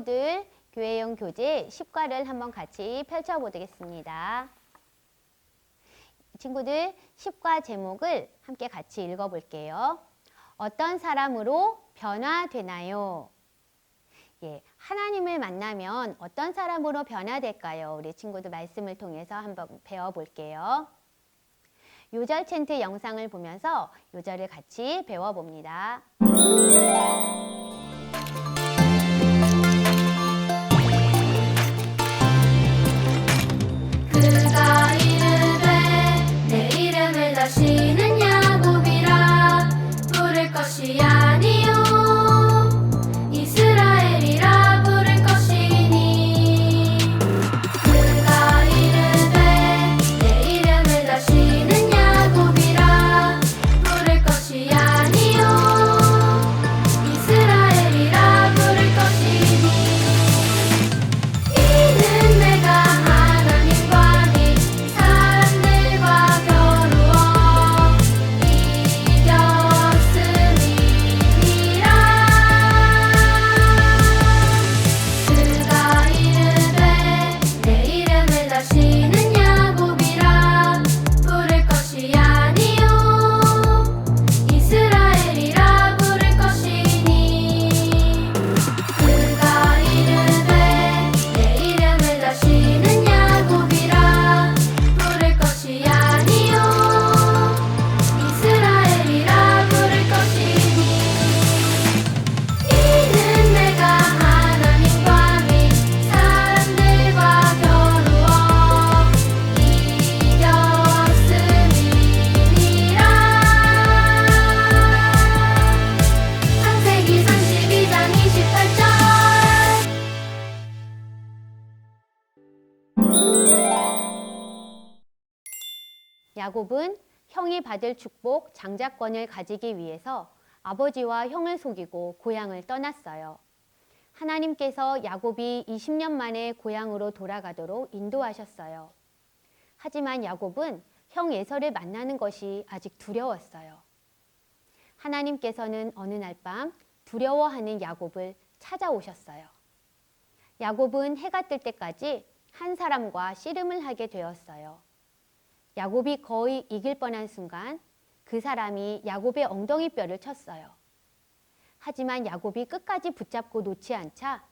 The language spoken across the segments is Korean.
친구들 교회용 교재 10과를 한번 같이 펼쳐보겠습니다. 친구들 10과 제목을 함께 같이 읽어볼게요. 어떤 사람으로 변화되나요? 예, 하나님을 만나면 어떤 사람으로 변화될까요? 우리 친구들 말씀을 통해서 한번 배워볼게요. 요절 챈트 영상을 보면서 요절을 같이 배워봅니다. 야곱은 형이 받을 축복 장자권을 가지기 위해서 아버지와 형을 속이고 고향을 떠났어요. 하나님께서 야곱이 20년 만에 고향으로 돌아가도록 인도하셨어요. 하지만 야곱은 형 에서를 만나는 것이 아직 두려웠어요. 하나님께서는 어느 날 밤 두려워하는 야곱을 찾아오셨어요. 야곱은 해가 뜰 때까지 한 사람과 씨름을 하게 되었어요. 야곱이 거의 이길 뻔한 순간 그 사람이 야곱의 엉덩이 뼈를 쳤어요. 하지만 야곱이 끝까지 붙잡고 놓지 않자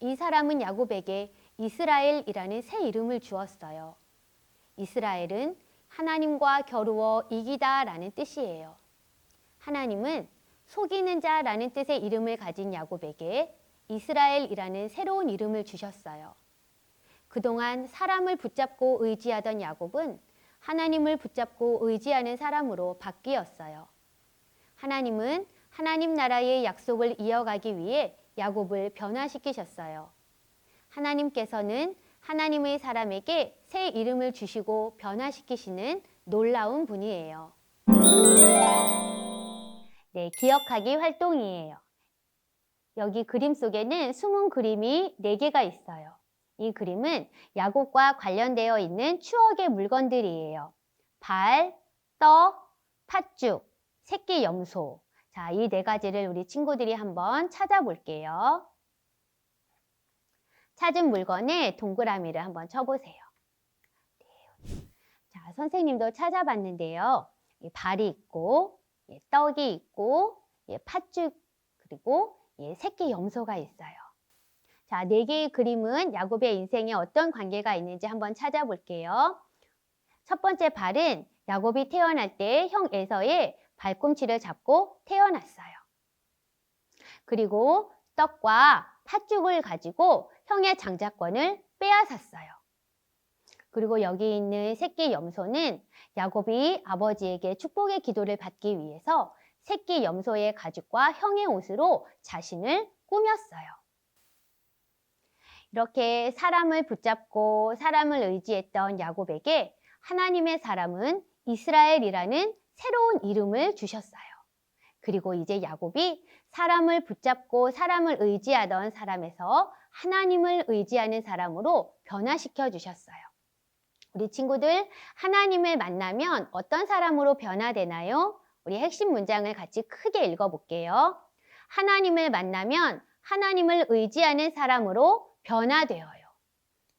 이 사람은 야곱에게 이스라엘이라는 새 이름을 주었어요. 이스라엘은 하나님과 겨루어 이기다 라는 뜻이에요. 하나님은 속이는 자라는 뜻의 이름을 가진 야곱에게 이스라엘이라는 새로운 이름을 주셨어요. 그동안 사람을 붙잡고 의지하던 야곱은 하나님을 붙잡고 의지하는 사람으로 바뀌었어요. 하나님은 하나님 나라의 약속을 이어가기 위해 야곱을 변화시키셨어요. 하나님께서는 하나님의 사람에게 새 이름을 주시고 변화시키시는 놀라운 분이에요. 네, 기억하기 활동이에요. 여기 그림 속에는 숨은 그림이 4개가 있어요. 이 그림은 야곱과 관련되어 있는 추억의 물건들이에요. 발, 떡, 팥죽, 새끼 염소. 자, 이 네 가지를 우리 친구들이 한번 찾아볼게요. 찾은 물건에 동그라미를 한번 쳐보세요. 네. 자, 선생님도 찾아봤는데요. 이 발이 있고, 예, 떡이 있고, 예, 팥죽, 그리고 예, 새끼 염소가 있어요. 자, 네 개의 그림은 야곱의 인생에 어떤 관계가 있는지 한번 찾아볼게요. 첫 번째 발은 야곱이 태어날 때 형 에서의 발꿈치를 잡고 태어났어요. 그리고 떡과 팥죽을 가지고 형의 장자권을 빼앗았어요. 그리고 여기 있는 새끼 염소는 야곱이 아버지에게 축복의 기도를 받기 위해서 새끼 염소의 가죽과 형의 옷으로 자신을 꾸몄어요. 이렇게 사람을 붙잡고 사람을 의지했던 야곱에게 하나님의 사람은 이스라엘이라는 새로운 이름을 주셨어요. 그리고 이제 야곱이 사람을 붙잡고 사람을 의지하던 사람에서 하나님을 의지하는 사람으로 변화시켜 주셨어요. 우리 친구들 하나님을 만나면 어떤 사람으로 변화되나요? 우리 핵심 문장을 같이 크게 읽어볼게요. 하나님을 만나면 하나님을 의지하는 사람으로 변화되어요.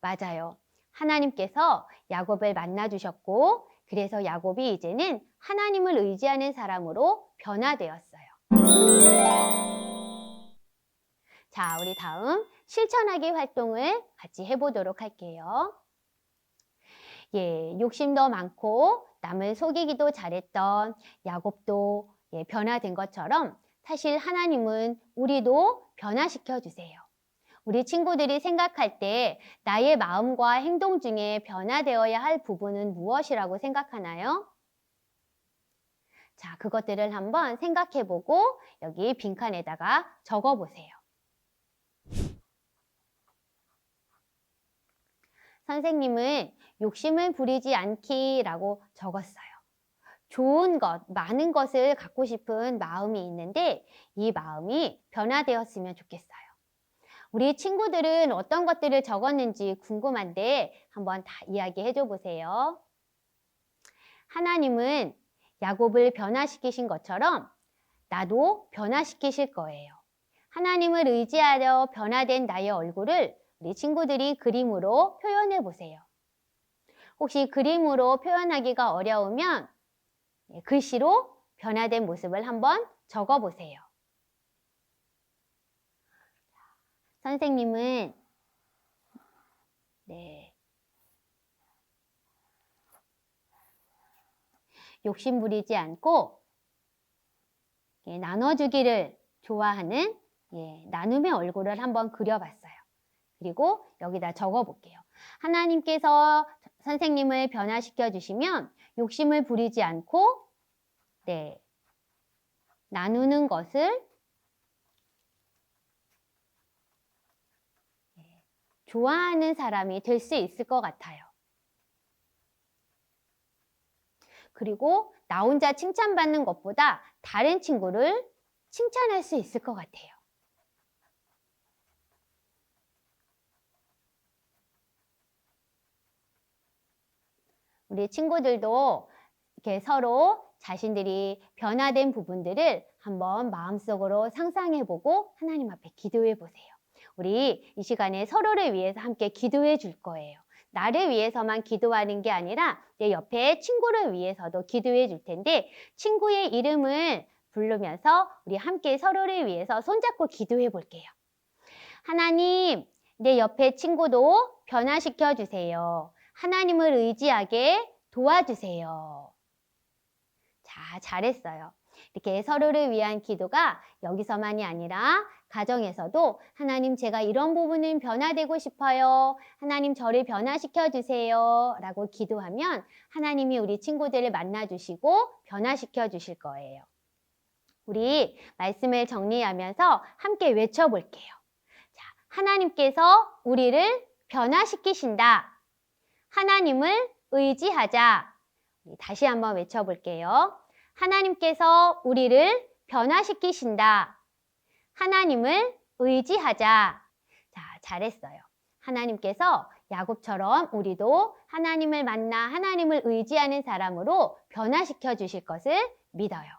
맞아요. 하나님께서 야곱을 만나 주셨고 그래서 야곱이 이제는 하나님을 의지하는 사람으로 변화되었어요. 자, 우리 다음 실천하기 활동을 같이 해보도록 할게요. 예, 욕심도 많고 남을 속이기도 잘했던 야곱도 예, 변화된 것처럼 사실 하나님은 우리도 변화시켜 주세요. 우리 친구들이 생각할 때 나의 마음과 행동 중에 변화되어야 할 부분은 무엇이라고 생각하나요? 자, 그것들을 한번 생각해 보고 여기 빈칸에다가 적어 보세요. 선생님은 욕심을 부리지 않기라고 적었어요. 좋은 것, 많은 것을 갖고 싶은 마음이 있는데 이 마음이 변화되었으면 좋겠어요. 우리 친구들은 어떤 것들을 적었는지 궁금한데 한번 다 이야기해 줘 보세요. 하나님은 야곱을 변화시키신 것처럼 나도 변화시키실 거예요. 하나님을 의지하려 변화된 나의 얼굴을 우리 친구들이 그림으로 표현해 보세요. 혹시 그림으로 표현하기가 어려우면 예, 글씨로 변화된 모습을 한번 적어 보세요. 선생님은 네. 욕심 부리지 않고 예, 나눠주기를 좋아하는 예, 나눔의 얼굴을 한번 그려봤어요. 그리고 여기다 적어 볼게요. 하나님께서 선생님을 변화시켜 주시면 욕심을 부리지 않고 네. 나누는 것을 네, 좋아하는 사람이 될 수 있을 것 같아요. 그리고 나 혼자 칭찬받는 것보다 다른 친구를 칭찬할 수 있을 것 같아요. 우리 친구들도 이렇게 서로 자신들이 변화된 부분들을 한번 마음속으로 상상해보고 하나님 앞에 기도해 보세요. 우리 이 시간에 서로를 위해서 함께 기도해 줄 거예요. 나를 위해서만 기도하는 게 아니라 내 옆에 친구를 위해서도 기도해 줄 텐데 친구의 이름을 부르면서 우리 함께 서로를 위해서 손잡고 기도해 볼게요. 하나님, 내 옆에 친구도 변화시켜 주세요. 하나님을 의지하게 도와주세요. 자, 잘했어요. 이렇게 서로를 위한 기도가 여기서만이 아니라 가정에서도 하나님 제가 이런 부분은 변화되고 싶어요. 하나님 저를 변화시켜 주세요. 라고 기도하면 하나님이 우리 친구들을 만나 주시고 변화시켜 주실 거예요. 우리 말씀을 정리하면서 함께 외쳐볼게요. 자, 하나님께서 우리를 변화시키신다. 하나님을 의지하자. 다시 한번 외쳐볼게요. 하나님께서 우리를 변화시키신다. 하나님을 의지하자. 자, 잘했어요. 하나님께서 야곱처럼 우리도 하나님을 만나 하나님을 의지하는 사람으로 변화시켜 주실 것을 믿어요.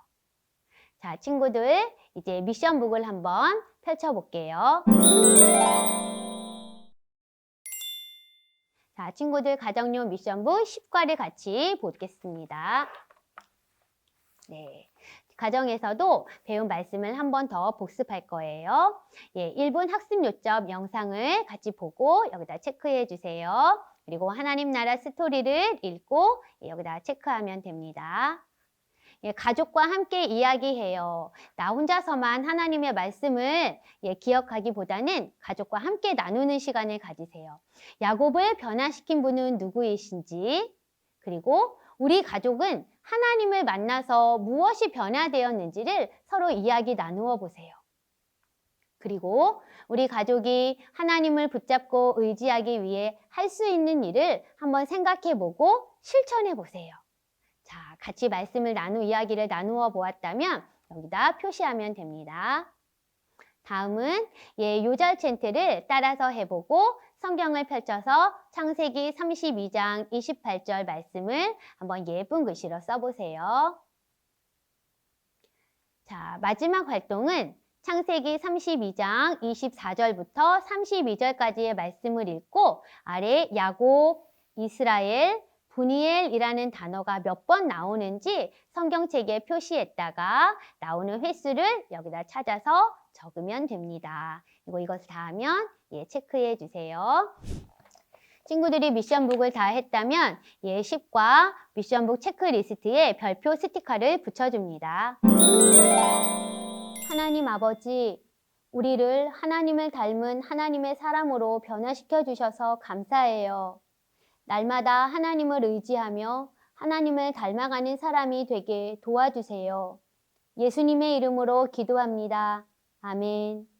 자, 친구들, 이제 미션북을 한번 펼쳐볼게요. 자, 친구들 가정용 미션북 10과를 같이 보겠습니다. 네. 가정에서도 배운 말씀을 한 번 더 복습할 거예요. 예, 1분 학습 요점 영상을 같이 보고 여기다 체크해 주세요. 그리고 하나님 나라 스토리를 읽고 예, 여기다 체크하면 됩니다. 예, 가족과 함께 이야기해요. 나 혼자서만 하나님의 말씀을 예, 기억하기보다는 가족과 함께 나누는 시간을 가지세요. 야곱을 변화시킨 분은 누구이신지, 그리고 우리 가족은 하나님을 만나서 무엇이 변화되었는지를 서로 이야기 나누어 보세요. 그리고 우리 가족이 하나님을 붙잡고 의지하기 위해 할 수 있는 일을 한번 생각해 보고 실천해 보세요. 자, 같이 말씀을 나누 이야기를 나누어 보았다면 여기다 표시하면 됩니다. 다음은 예, 요절 챈트를 따라서 해보고 성경을 펼쳐서 창세기 32장 28절 말씀을 한번 예쁜 글씨로 써보세요. 자, 마지막 활동은 창세기 32장 24절부터 32절까지의 말씀을 읽고 아래 야곱, 이스라엘, 분이엘이라는 단어가 몇 번 나오는지 성경책에 표시했다가 나오는 횟수를 여기다 찾아서 적으면 됩니다. 그리고 이것을 다 하면 예, 체크해 주세요. 친구들이 미션북을 다 했다면 예, 10과 미션북 체크리스트에 별표 스티커를 붙여줍니다. 하나님 아버지, 우리를 하나님을 닮은 하나님의 사람으로 변화시켜 주셔서 감사해요. 날마다 하나님을 의지하며 하나님을 닮아가는 사람이 되게 도와주세요. 예수님의 이름으로 기도합니다. 아멘.